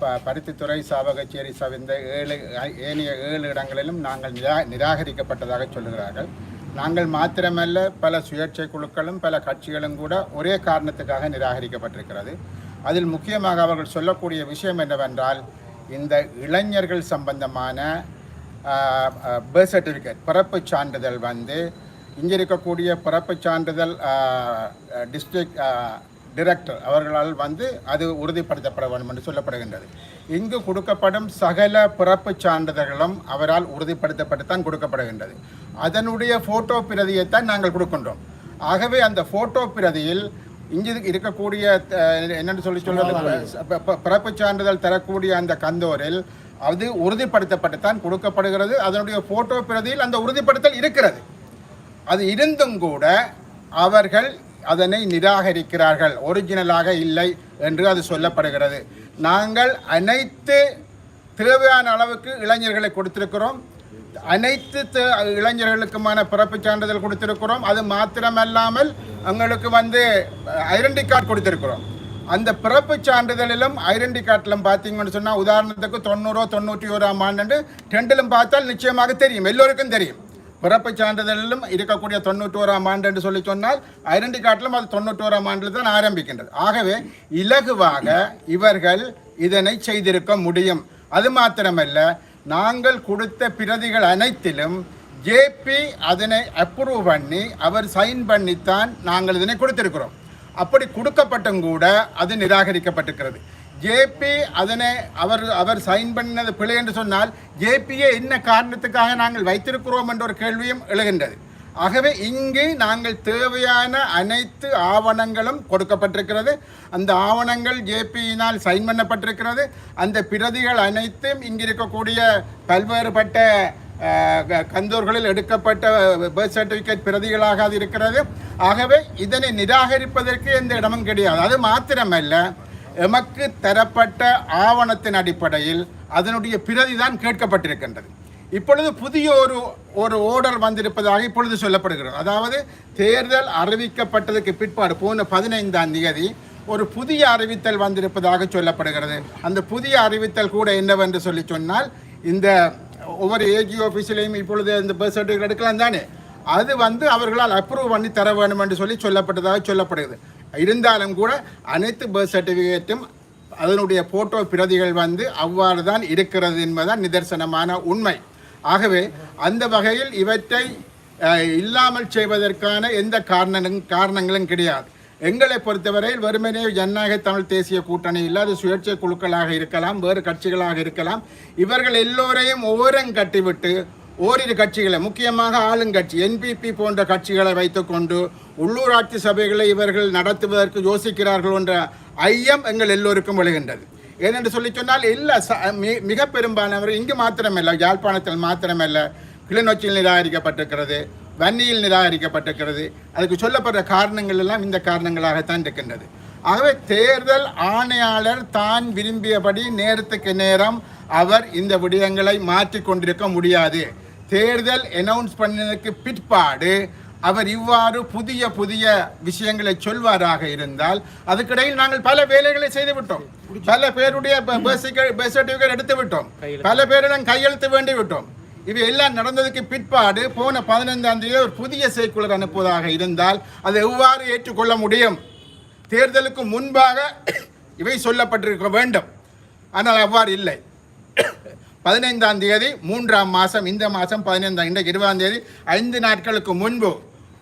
ப பருத்தித்துறை சாவகச்சேரி சவிந்த ஏழு ஏனைய ஏழு இடங்களிலும் நாங்கள் நிரா நிராகரிக்கப்பட்டதாக சொல்லுகிறார்கள். நாங்கள் மாத்திரமல்ல பல சுயேட்சை குழுக்களும் பல கட்சிகளும் கூட ஒரே காரணத்துக்காக நிராகரிக்கப்பட்டிருக்கிறது. அதில் முக்கியமாக அவர்கள் சொல்லக்கூடிய விஷயம் என்னவென்றால் இந்த இளைஞர்கள் சம்பந்தமான பர்த் சர்டிஃபிகேட் பிறப்புச் சான்றிதழ் வந்து இங்கே இருக்கக்கூடிய பிறப்புச் சான்றிதழ் டிஸ்ட்ரிக்ட் டிரெக்டர் அவர்களால் வந்து அது உறுதிப்படுத்தப்பட வேண்டும் என்று சொல்லப்படுகின்றது. இங்கு கொடுக்கப்படும் சகல பிறப்புச் சான்றிதழ்களும் அவரால் உறுதிப்படுத்தப்பட்டுத்தான் கொடுக்கப்படுகின்றது. அதனுடைய ஃபோட்டோ பிரதியைத்தான் நாங்கள் கொடுக்கின்றோம். ஆகவே அந்த ஃபோட்டோ பிரதியில் இங்கு இருக்கக்கூடிய என்னன்னு சொல்லி சொல்றது? ப- ப- பிறப்புச் சான்றிதழ் தரக்கூடிய அந்த கந்தோரில் அது உறுதிப்படுத்தப்பட்டுத்தான் கொடுக்கப்படுகிறது. அதனுடைய ஃபோட்டோ பிரதியில் அந்த உறுதிப்படுத்தல் இருக்கிறது. அது இருந்தும் கூட அவர்கள் அதனை நிராகரிக்கிறார்கள். ஒரிஜினலாக இல்லை என்று அது சொல்லப்படுகிறது. நாங்கள் அனைத்து தேவையான அளவுக்கு இளைஞர்களை கொடுத்திருக்கிறோம். அனைத்து தே- இளைஞர்களுக்குமான பிறப்புச் சான்றிதழ் கொடுத்திருக்கிறோம். அது மாத்திரமல்லாமல் எங்களுக்கு வந்து ஐடென்டி கார்டு கொடுத்திருக்கிறோம். அந்த பிறப்பு சான்றிதழிலும் ஐடென்டி கார்டிலும் பார்த்தீங்கன்னு சொன்னால் உதாரணத்துக்கு தொண்ணூறோ தொண்ணூற்றி ஓராம் ஆண்டு ரெண்டிலும் பார்த்தால் நிச்சயமாக தெரியும். எல்லோருக்கும் தெரியும். பிறப்பு சான்றிதழிலும் இருக்கக்கூடிய தொண்ணூற்றோராம் ஆண்டு என்று சொல்லி சொன்னால் ஐடென்டி கார்டிலும் அது தொண்ணூற்றோராம் ஆண்டில் தான் ஆரம்பிக்கின்றது. ஆகவே இலகுவாக இவர்கள் இதனை செய்திருக்க முடியும். அது மாத்திரமல்ல நாங்கள் கொடுத்த பிரதிகள் அனைத்திலும் ஜேபி அதனை அப்ரூவ் பண்ணி அவர் சைன் பண்ணித்தான் நாங்கள் இதனை கொடுத்திருக்கிறோம். அப்படி கொடுக்கப்பட்டும் கூட அது நிராகரிக்கப்பட்டிருக்கிறது. ஜேபி அதனை அவர் அவர் சைன் பண்ணது பிழை என்று சொன்னால் ஜேபியை என்ன காரணத்துக்காக நாங்கள் வைத்திருக்கிறோம் என்ற ஒரு கேள்வியும் எழுகின்றது. ஆகவே இங்கு நாங்கள் தேவையான அனைத்து ஆவணங்களும் கொடுக்கப்பட்டிருக்கிறது. அந்த ஆவணங்கள் ஜேபியினால் சைன் பண்ணப்பட்டிருக்கிறது. அந்த பிரதிகள் அனைத்தும் இங்கு இருக்கக்கூடிய பல்வேறுபட்ட க- கந்தூர்களில் எடுக்கப்பட்ட பர்த் சர்டிஃபிகேட் பிரதிகளாக அது இருக்கிறது. ஆகவே இதனை நிராகரிப்பதற்கு எந்த இடமும் கிடையாது. அது மாத்திரமல்ல எமக்கு தரப்பட்ட ஆவணத்தின் அடிப்படையில் அதனுடைய பிரதி தான் கேட்கப்பட்டிருக்கின்றது. இப்பொழுது புதிய ஒரு ஒரு ஓர்டர் வந்திருப்பதாக இப்பொழுது சொல்லப்படுகிறது. அதாவது தேர்தல் அறிவிக்கப்பட்டதுக்கு பிற்பாடு போன பதினைந்தாம் தேதி ஒரு புதிய அறிவித்தல் வந்திருப்பதாக சொல்லப்படுகிறது. அந்த புதிய அறிவித்தல் கூட என்னவென்று சொல்லி சொன்னால் இந்த ஒவ்வொரு ஏஜி ஆஃபீஸிலையும் இப்பொழுது இந்த பர்த் சர்டிஃபிகேட் எடுக்கலாம் தானே. அது வந்து அவர்களால் அப்ரூவ் பண்ணி தர வேண்டும் என்று சொல்லி சொல்லப்பட்டதாக சொல்லப்படுகிறது. இருந்தாலும் கூட அனைத்து பர்த் சர்டிஃபிகேட்டும் அதனுடைய போட்டோ பிரதிகள் வந்து அவ்வாறு தான் இருக்கிறது என்பதுதான் நிதர்சனமான உண்மை. ஆகவே அந்த வகையில் இவற்றை இல்லாமல் செய்வதற்கான எந்த காரணங்களும் காரணங்களும் கிடையாது. எங்களை பொறுத்தவரையில் வெறுமனே ஜனநாயக தமிழ் தேசிய கூட்டணி இல்லாத சுயேட்சை குழுக்களாக இருக்கலாம் வேறு கட்சிகளாக இருக்கலாம். இவர்கள் எல்லோரையும் ஓரம் கட்டிவிட்டு ஓரிரு கட்சிகளை முக்கியமாக ஆளுங்கட்சி என்பிபி போன்ற கட்சிகளை வைத்துக்கொண்டு உள்ளூராட்சி சபைகளை இவர்கள் நடத்துவதற்கு யோசிக்கிறார்கள் என்ற ஐயம் எங்கள் எல்லோருக்கும் விழுகின்றது. ஏனென்று சொல்லி சொன்னால் எல்லா ச- மி- மிக பெரும்பாலானவர் இங்கு மாத்திரமல்ல யாழ்ப்பாணத்தில் மாத்திரமல்ல கிளிநொச்சியில் நிராகரிக்கப்பட்டிருக்கிறது வன்னியில் நிராகரிக்கப்பட்டிருக்கிறது. அதுக்கு சொல்லப்படுற காரணங்கள் எல்லாம் இந்த காரணங்களாகத்தான் இருக்கின்றது. ஆகவே தேர்தல் ஆணையாளர் தான் விரும்பியபடி நேரத்துக்கு நேரம் அவர் இந்த விடயங்களை மாற்றிக் கொண்டிருக்க முடியாது. தேர்தல் அனௌன்ஸ் பண்ணதுக்கு பிற்பாடு அவர் இவ்வாறு புதிய புதிய விஷயங்களை சொல்வாராக இருந்தால் அதுக்கிடையில் நாங்கள் பல வேலைகளை செய்து விட்டோம் பல பேருடைய பர்த் சர்டிஃபிகேட் எடுத்து விட்டோம் பல பேரிடம் கையெழுத்து வேண்டி விட்டோம் இவை எல்லாம் நடந்ததுக்கு பிற்பாடு போன பதினைந்தாம் தேதி ஒரு புதிய செய்குலர் அனுப்புவதாக இருந்தால் அதை எவ்வாறு ஏற்றுக்கொள்ள முடியும்? தேர்தலுக்கு முன்பாக இவை சொல்லப்பட்டிருக்க வேண்டும். ஆனால் அவ்வாறு இல்லை. பதினைந்தாம் தேதி மூன்றாம் மாதம் இந்த மாதம் பதினைந்தாம் இன்றைக்கு இருபதாம் தேதி ஐந்து நாட்களுக்கு முன்பு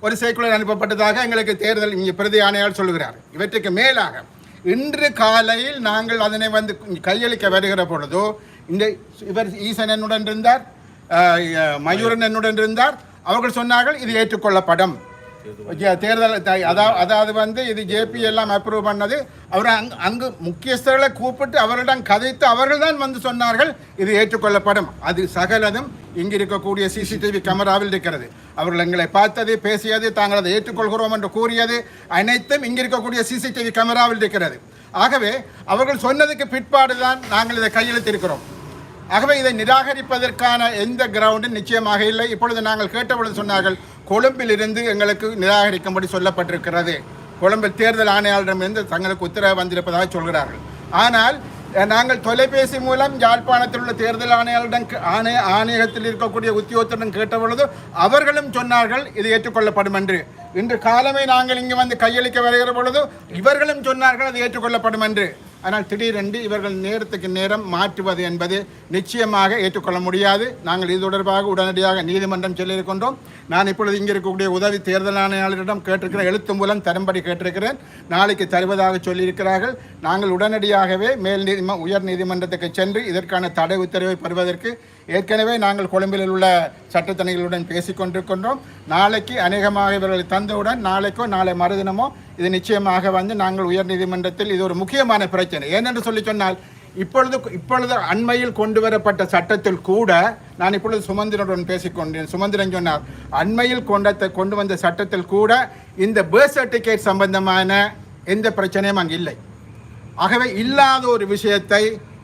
ஒரு சைக்குலர் அனுப்பப்பட்டதாக எங்களுக்கு தேர்தல் இங்கே பிரதி ஆணையாளர் சொல்கிறார் இவற்றுக்கு மேலாக இன்று காலையில் நாங்கள் அதனை வந்து கையளிக்க வருகிற பொழுதோ இந்த இவர் ஈசன் என்னுடன் இருந்தார் மயூரன் என்னுடன் இருந்தார் அவர்கள் சொன்னார்கள் இது ஏற்றுக்கொள்ளப்படும். தேர்தல் த- அதாவது வந்து இது ஜேபி எல்லாம் அப்ரூவ் பண்ணது. அவர் அங்கு அங்கு முக்கியஸ்தர்களை கூப்பிட்டு அவர்களிடம் கதைத்து அவர்கள் தான் வந்து சொன்னார்கள். இது ஏற்றுக்கொள்ளப்படும். அது சகலதும் இங்கு இருக்கக்கூடிய சிசிடிவி கேமராவில் இருக்கிறது. அவர்கள் எங்களை பார்த்தது பேசியது தாங்கள் அதை ஏற்றுக்கொள்கிறோம் என்று கூறியது அனைத்தும் இங்கு இருக்கக்கூடிய சிசிடிவி கேமராவில் இருக்கிறது. ஆகவே அவர்கள் சொன்னதுக்கு பிற்பாடு தான் நாங்கள் இதை கையெழுத்திருக்கிறோம். ஆகவே இதை நிராகரிப்பதற்கான எந்த கிரவுண்டும் நிச்சயமாக இல்லை. இப்பொழுது நாங்கள் கேட்டபொழுது சொன்னார்கள் கொழும்பில் இருந்து எங்களுக்கு நிராகரிக்கும்படி சொல்லப்பட்டிருக்கிறது. கொழும்பில் தேர்தல் ஆணையாளரிடமிருந்து தங்களுக்கு உத்தரவு வந்திருப்பதாக சொல்கிறார்கள். ஆனால் நாங்கள் தொலைபேசி மூலம் யாழ்ப்பாணத்தில் உள்ள தேர்தல் ஆணையாளரிடம் ஆணைய ஆணையகத்தில் இருக்கக்கூடிய உத்தியோகத்திடம் கேட்டபொழுது அவர்களும் சொன்னார்கள் இது ஏற்றுக்கொள்ளப்படும் என்று. இன்று காலமே நாங்கள் இங்கு வந்து கையளிக்க வருகிற பொழுது இவர்களும் சொன்னார்கள் அது ஏற்றுக்கொள்ளப்படும் என்று. ஆனால் திடீரென்று இவர்கள் நேரத்துக்கு நேரம் மாற்றுவது என்பது நிச்சயமாக ஏற்றுக்கொள்ள முடியாது. நாங்கள் இது தொடர்பாக உடனடியாக நீதிமன்றம் சொல்லியிருக்கின்றோம். நான் இப்பொழுது இங்கே இருக்கக்கூடிய உதவி தேர்தல் ஆணையாளரிடம் கேட்டிருக்கிறேன் எழுத்து மூலம் தரும்படி கேட்டிருக்கிறேன். நாளைக்கு தருவதாக சொல்லியிருக்கிறார்கள். நாங்கள் உடனடியாகவே மேல் நீதிம உயர் நீதிமன்றத்துக்கு சென்று இதற்கான தடை உத்தரவை பெறுவதற்கு ஏற்கனவே நாங்கள் கொழும்பில் உள்ள சட்டத்தணிகளுடன் பேசிக் கொண்டிருக்கின்றோம் நாளைக்கு அநேகமாக இவர்களை தந்தவுடன் நாளைக்கோ நாளை மறுதினமோ இது நிச்சயமாக வந்து நாங்கள் உயர் நீதிமன்றத்தில் இது ஒரு முக்கியமான பிரச்சனை. ஏனென்று சொல்லி சொன்னால் இப்பொழுது இப்பொழுது அண்மையில் கொண்டு வரப்பட்ட சட்டத்தில் கூட நான் இப்பொழுது சுமந்திரனுடன் பேசிக்கொண்டேன் சுமந்திரன் சொன்னார் அண்மையில் கொண்ட கொண்டு வந்த சட்டத்தில் கூட இந்த பேர்த் சர்டிஃபிகேட் சம்பந்தமான எந்த பிரச்சனையும் அங்கு இல்லை. ஆகவே இல்லாத ஒரு விஷயத்தை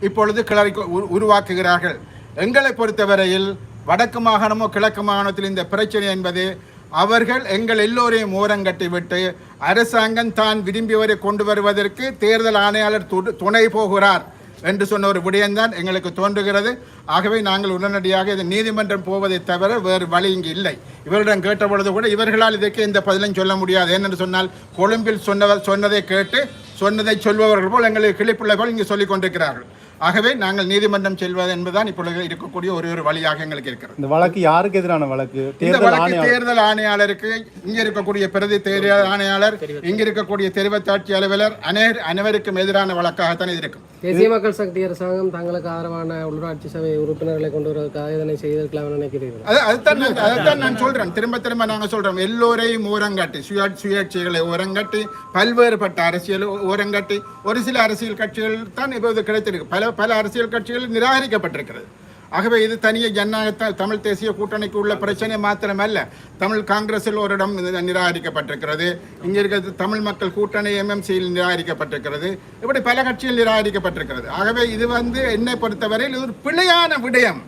இப்பொழுது கிளறி உருவாக்குகிறார்கள். எங்களை பொறுத்தவரையில் வடக்கு மாகாணமோ கிழக்கு மாகாணத்தில் இந்த பிரச்சனை என்பது அவர்கள் எங்கள் எல்லோரையும் ஓரங்கட்டி விட்டு அரசாங்கம் தான் விரும்பியவரை கொண்டு வருவதற்கு தேர்தல் ஆணையாளர் து- துணை போகிறார் என்று சொன்ன ஒரு விடயம்தான் எங்களுக்கு தோன்றுகிறது. ஆகவே நாங்கள் உடனடியாக இது நீதிமன்றம் போவதை தவிர வேறு வழி இங்கு இல்லை. இவரிடம் கேட்ட பொழுது கூட இவர்களால் இதற்கு எந்த பதிலும் சொல்ல முடியாது. ஏனென்று சொன்னால் கொழும்பில் சொன்னவர் சொன்னதை கேட்டு சொன்னதை சொல்பவர்கள் போல் எங்களுக்கு கிளிப்பிள்ளை போல் இங்கு சொல்லிக் கொண்டிருக்கிறார்கள். ஆகவே நாங்கள் நீதிமன்றம் செல்வது என்பதுதான் இப்பொழுது இருக்கக்கூடிய ஒரு ஒரு வழியாக எங்களுக்கு இருக்கிறது. இந்த வழக்கு யாருக்கு எதிரான வழக்கு? இந்த தேர்தல் வழக்கு ஆணையம் தேர்தல் ஆணையாளருக்கு இங்க இருக்கக்கூடிய பிரதி தேர்தல் ஆணையாளர் இங்க இருக்கக்கூடிய தெரிவத்தாட்சி அலுவலர் அனை அனைவருக்கும் எதிரான வழக்காகத்தான் இது இருக்கும். தேசிய மக்கள் சக்தி அரசாங்கம் தங்களுக்கு ஆதரவான உள்ளூராட்சி சபை உறுப்பினர்களை கொண்டு வருவதற்காக இதனை செய்திருக்கலாம் நினைக்கிறீர்கள்? அது அதுதான் நான் அதைத்தான் நான் சொல்றேன். திரும்ப திரும்ப நாங்கள் சொல்றோம். எல்லோரையும் ஓரங்காட்டி சுய சுயாட்சிகளை ஓரங்காட்டி பல்வேறுபட்ட அரசியல் ஓரங்காட்டி ஒரு சில அரசியல் கட்சிகள் தான் இப்போது கிடைத்திருக்கு. பல பல அரசியல் கட்சிகள் நிராகரிக்கப்பட்டிருக்கிறது. ஆகவே இது தனிய ஜனநாயக தமிழ் தேசிய கூட்டணிக்கு உள்ள பிரச்சனை மாத்திரமல்ல. தமிழ் காங்கிரஸில் ஒரு இடம் நிராகரிக்கப்பட்டிருக்கிறது. இங்கே இருக்கிறது தமிழ் மக்கள் கூட்டணி எம்எம்சியில் நிராகரிக்கப்பட்டிருக்கிறது. இப்படி பல கட்சிகள் நிராகரிக்கப்பட்டிருக்கிறது. ஆகவே இது வந்து என்னை பொறுத்தவரையில் இது ஒரு பிழையான விடயம்.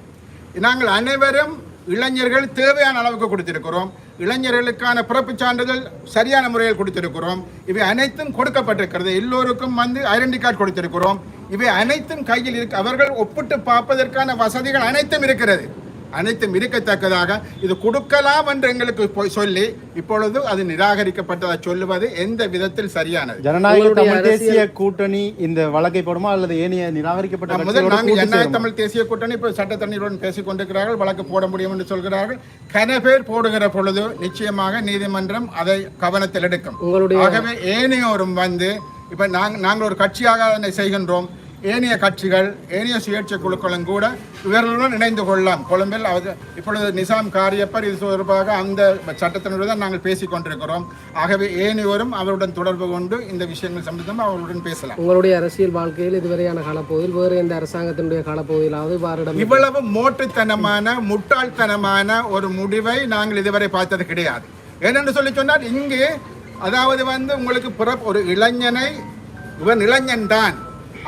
நாங்கள் அனைவரும் இளைஞர்கள் தேவையான அளவுக்கு கொடுத்திருக்கிறோம். இளைஞர்களுக்கான பிறப்புச் சான்றிதழ் சரியான முறையில் கொடுத்திருக்கிறோம். இவை அனைத்தும் கொடுக்கப்பட்டிருக்கிறது. எல்லோருக்கும் வந்து ஐடென்டி கார்டு கொடுத்திருக்கிறோம். இவை அனைத்தும் கையில் இருக்கு. அவர்கள் ஒப்பிட்டு பார்ப்பதற்கான வசதிகள் அனைத்தும் இருக்கிறது. அனைத்தும் இருக்கத்தக்கதாக. இது கொடுக்கலாம் என்று எங்களுக்கு போய் சொல்லி இப்பொழுது அது நிராகரிக்கப்பட்டதாக சொல்லுவது எந்த விதத்தில் சரியானது? ஜனநாயக தமிழ் தேசிய கூட்டணி இந்த வழக்கை போடுமா அல்லது ஏனைய நிராகரிக்கப்பட்ட முதல் நாங்கள் ஜனநாயக? தமிழ் தேசிய கூட்டணி இப்போ சட்டத்தண்ணீருடன் பேசிக் கொண்டிருக்கிறார்கள் வழக்கு போட முடியும் என்று சொல்கிறார்கள். கன பேர் போடுகிற பொழுது நிச்சயமாக நீதிமன்றம் அதை கவனத்தில் எடுக்கும். ஆகவே ஏனையோரும் வந்து இப்ப நாங்க நாங்கள் ஒரு கட்சியாக அதனை செய்கின்றோம். ஏனைய கட்சிகள் ஏனைய சுயேட்சை குழுக்களும் கூட இவர்களுடன் இணைந்து கொள்ளலாம். கொழும்பில் அவர் இப்பொழுது நிசாம் காரியப்பர் இது தொடர்பாக அந்த சட்டத்தினுடன் தான் நாங்கள் பேசிக் கொண்டிருக்கிறோம். ஆகவே ஏனையோரும் அவருடன் தொடர்பு கொண்டு இந்த விஷயங்கள் சம்பந்தமாக அவருடன் பேசலாம். உங்களுடைய அரசியல் வாழ்க்கையில் இதுவரையான காலப்பகுதியில் வேறு எந்த அரசாங்கத்தினுடைய காலப்பகுதியிலாவது வாரிடம் இவ்வளவு மோட்டுத்தனமான முட்டாள்தனமான ஒரு முடிவை நாங்கள் இதுவரை பார்த்தது கிடையாது. ஏனென்று சொல்லி சொன்னால் இங்கு அதாவது வந்து உங்களுக்கு பிற ஒரு இளைஞனை இவன் இளைஞன் தான்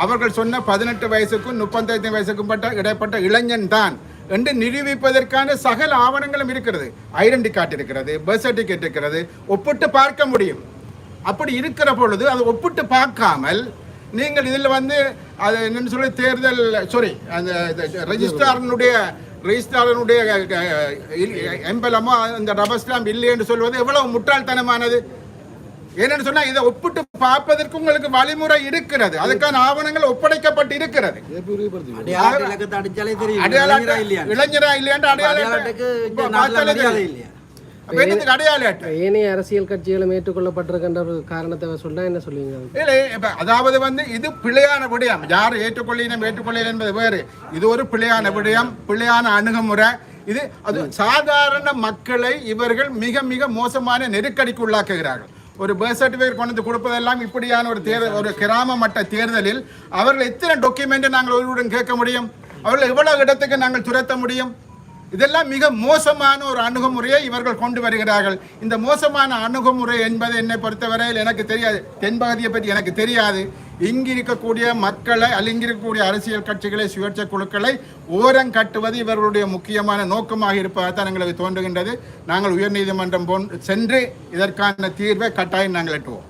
அவர்கள் சொன்ன பதினெட்டு வயசுக்கும் முப்பத்தைந்து வயசுக்கும் பட்ட இடைப்பட்ட இளைஞன் தான் என்று நிரூபிப்பதற்கான சகல ஆவணங்களும் இருக்கிறது. ஐடென்டி கார்டு இருக்கிறது பர்த் சர்டிஃபிகேட் இருக்கிறது ஒப்பிட்டு பார்க்க முடியும். அப்படி இருக்கிற பொழுது அதை ஒப்பிட்டு பார்க்காமல் நீங்கள் இதில் வந்து அது என்னன்னு சொல்லி தேர்தல் சாரி அந்த ரெஜிஸ்ட்ராரனுடைய ரெஜிஸ்ட்ராரனுடைய எம்பலமோ அந்த ரபர் ஸ்டாம்ப் இல்லை என்று சொல்வது எவ்வளவு முட்டாள்தனமானது? ஏனென்று சொன்னா இதை ஒப்பிட்டு பார்ப்பதற்கு உங்களுக்கு வழிமுறை இருக்கிறது. அதுக்கான ஆவணங்கள் ஒப்படைக்கப்பட்டு இருக்கிறது. இளைஞரா இல்லையாண்டு ஏனைய அரசியல் கட்சிகளும் ஏற்றுக்கொள்ளப்பட்டிருக்கின்ற ஒரு காரணத்தை சொன்னா என்ன சொல்லுவீங்க? அதுக்கு? இல்லை இப்ப அதாவது வந்து இது பிழையான விடயம். யார் ஏற்றுக்கொள்ளினம் ஏற்றுக்கொள்ளையில் என்பது வேறு. இது ஒரு பிழையான விடயம் பிழையான அணுகுமுறை. இது அது சாதாரண மக்களை இவர்கள் மிக மிக மோசமான நெருக்கடிக்கு உள்ளாக்குகிறார்கள். ஒரு பர்த் சர்டிஃபிகேட் கொண்டு வந்து கொடுப்பதெல்லாம் இப்படியான ஒரு தேர்தல் ஒரு கிராம மட்ட தேர்தலில் அவர்கள் எத்தனை டாக்குமெண்ட் நாங்கள் ஒருவருடன் கேட்க முடியும்? அவர்கள் எவ்வளவு இடத்துக்கு நாங்கள் துரத்த முடியும்? இதெல்லாம் மிக மோசமான ஒரு அணுகுமுறையை இவர்கள் கொண்டு வருகிறார்கள். இந்த மோசமான அணுகுமுறை என்பது என்னை பொறுத்தவரையில் எனக்கு தெரியாது. தென்பகுதியை பற்றி எனக்கு தெரியாது. இங்கு இருக்கக்கூடிய மக்களை அல்ல இருக்கக்கூடிய அரசியல் கட்சிகளை சுயேட்சை குழுக்களை ஓரம் கட்டுவது இவர்களுடைய முக்கியமான நோக்கமாக இருப்பதாகத்தான் எங்களுக்கு தோன்றுகின்றது. நாங்கள் உயர்நீதிமன்றம் போன் சென்று இதற்கான தீர்வை கட்டாயம் நாங்கள் எட்டுவோம்.